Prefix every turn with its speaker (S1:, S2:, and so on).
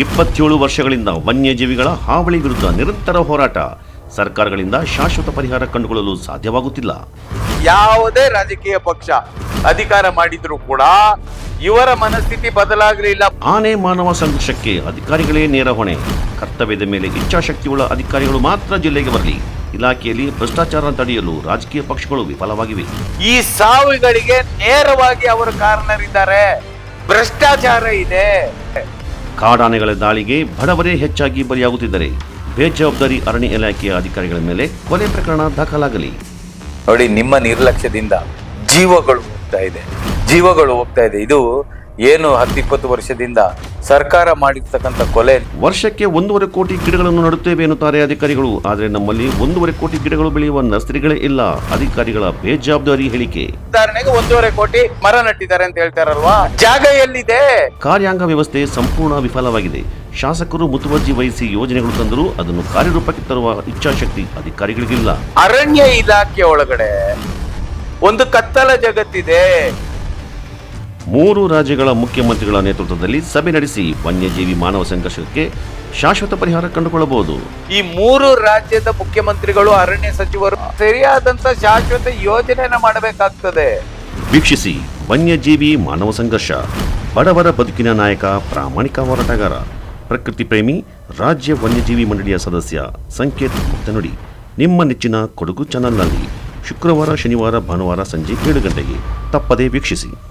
S1: ಇಪ್ಪತ್ತೇಳು ವರ್ಷಗಳಿಂದ ವನ್ಯಜೀವಿಗಳ ಹಾವಳಿ ವಿರುದ್ಧ ನಿರಂತರ ಹೋರಾಟ. ಸರ್ಕಾರಗಳಿಂದ ಶಾಶ್ವತ ಪರಿಹಾರ ಕಂಡುಕೊಳ್ಳಲು ಸಾಧ್ಯವಾಗುತ್ತಿಲ್ಲ.
S2: ಯಾವುದೇ ರಾಜಕೀಯ ಪಕ್ಷ ಅಧಿಕಾರ ಮಾಡಿದ್ರು ಕೂಡ ಇವರ ಮನಸ್ಥಿತಿ ಬದಲಾಗಲಿಲ್ಲ
S1: ಆನೆ ಮಾನವ ಸಂಘರ್ಷಕ್ಕೆ ಅಧಿಕಾರಿಗಳೇ ನೇರ ಹೊಣೆ. ಕರ್ತವ್ಯದ ಮೇಲೆ ಇಚ್ಛಾಶಕ್ತಿಯುಳ್ಳ ಅಧಿಕಾರಿಗಳು ಮಾತ್ರ ಜಿಲ್ಲೆಗೆ ಬರಲಿ. ಇಲಾಖೆಯಲ್ಲಿ ಭ್ರಷ್ಟಾಚಾರ ತಡೆಯಲು ರಾಜಕೀಯ ಪಕ್ಷಗಳು ವಿಫಲವಾಗಿವೆ.
S2: ಈ ಸಾವುಗಳಿಗೆ ನೇರವಾಗಿ ಅವರು ಕಾರಣರಿದ್ದಾರೆ. ಭ್ರಷ್ಟಾಚಾರ ಇದೆ.
S1: ಕಾಡಾನೆಗಳ ದಾಳಿಗೆ ಬಡವರೇ ಹೆಚ್ಚಾಗಿ ಬಲಿಯಾಗುತ್ತಿದ್ದರೆ ಬೇಜವಾಬ್ದಾರಿ ಅರಣ್ಯ ಇಲಾಖೆಯ ಅಧಿಕಾರಿಗಳ ಮೇಲೆ ಕೊಲೆ ಪ್ರಕರಣ ದಾಖಲಾಗಲಿ.
S2: ನೋಡಿ, ನಿಮ್ಮ ನಿರ್ಲಕ್ಷ್ಯದಿಂದ ಜೀವಗಳು ಹೋಗ್ತಾ ಇದೆ. ಜೀವಗಳು ಹೋಗ್ತಾ ಇದೆ. ಇದು ಏನು ಹತ್ತಿಪ್ಪತ್ತು ವರ್ಷದಿಂದ ಸರ್ಕಾರ ಮಾಡಿರ್ತಕ್ಕಂಥ ಕೊಲೆ?
S1: ವರ್ಷಕ್ಕೆ ಒಂದೂವರೆ ಕೋಟಿ ಗಿಡಗಳನ್ನು ನಡುತ್ತೇವೆ ಎನ್ನುತ್ತಾರೆ ಅಧಿಕಾರಿಗಳು. ಆದರೆ ನಮ್ಮಲ್ಲಿ ಒಂದೂವರೆ ಕೋಟಿ ಗಿಡಗಳು ಬೆಳೆಯುವ ನರ್ಸರಿಗಳೇ ಇಲ್ಲ. ಅಧಿಕಾರಿಗಳ ಬೇಜವಾಬ್ದಾರಿ ಹೇಳಿಕೆ.
S2: ಉದಾಹರಣೆಗೆ ಒಂದೂವರೆ ಕೋಟಿ ಮರ ನಟ್ಟಿದ್ದಾರೆ ಅಂತ ಹೇಳ್ತಾರಲ್ವಾ ಜಾಗ ಎಲ್ಲಿದೆ?
S1: ಕಾರ್ಯಾಂಗ ವ್ಯವಸ್ಥೆ ಸಂಪೂರ್ಣ ವಿಫಲವಾಗಿದೆ. ಶಾಸಕರು ಮುತುವರ್ಜಿ ವಹಿಸಿ ಯೋಜನೆಗಳು ತಂದರೂ ಅದನ್ನು ಕಾರ್ಯರೂಪಕ್ಕೆ ತರುವ ಇಚ್ಛಾಶಕ್ತಿ ಅಧಿಕಾರಿಗಳಿಗಿಲ್ಲ.
S2: ಅರಣ್ಯ ಇಲಾಖೆ ಒಳಗಡೆ ಒಂದು ಕತ್ತಲ ಜಗತ್ತಿದೆ.
S1: ಮೂರು ರಾಜ್ಯಗಳ ಮುಖ್ಯಮಂತ್ರಿಗಳ ನೇತೃತ್ವದಲ್ಲಿ ಸಭೆ ನಡೆಸಿ ವನ್ಯಜೀವಿ ಮಾನವ ಸಂಘರ್ಷಕ್ಕೆ ಶಾಶ್ವತ ಪರಿಹಾರ ಕಂಡುಕೊಳ್ಳಬಹುದು.
S2: ಈ ಮೂರು ರಾಜ್ಯದ ಮುಖ್ಯಮಂತ್ರಿಗಳು ಅರಣ್ಯ ಸಚಿವರು ಸರಿಯಾದಂತ ಶಾಶ್ವತ ಯೋಜನೆಯನ್ನು ಮಾಡಬೇಕಾಗ್ತದೆ.
S1: ವೀಕ್ಷಿಸಿ ವನ್ಯಜೀವಿ ಮಾನವ ಸಂಘರ್ಷ. ಬಡವರ ಬದುಕಿನ ನಾಯಕ ಪ್ರಾಮಾಣಿಕ ಹೋರಾಟಗಾರ. ಪ್ರಕೃತಿ ಪ್ರೇಮಿ ರಾಜ್ಯ ವನ್ಯಜೀವಿ ಮಂಡಳಿಯ ಸದಸ್ಯ ಸಂಕೇತ್ ಮುಕ್ತನುಡಿ. ನಿಮ್ಮ ನೆಚ್ಚಿನ ಕೊಡಗು ಚಾನಲ್ನಲ್ಲಿ ಶುಕ್ರವಾರ ಶನಿವಾರ ಭಾನುವಾರ ಸಂಜೆ ಏಳು ಗಂಟೆಗೆ ತಪ್ಪದೇ ವೀಕ್ಷಿಸಿ.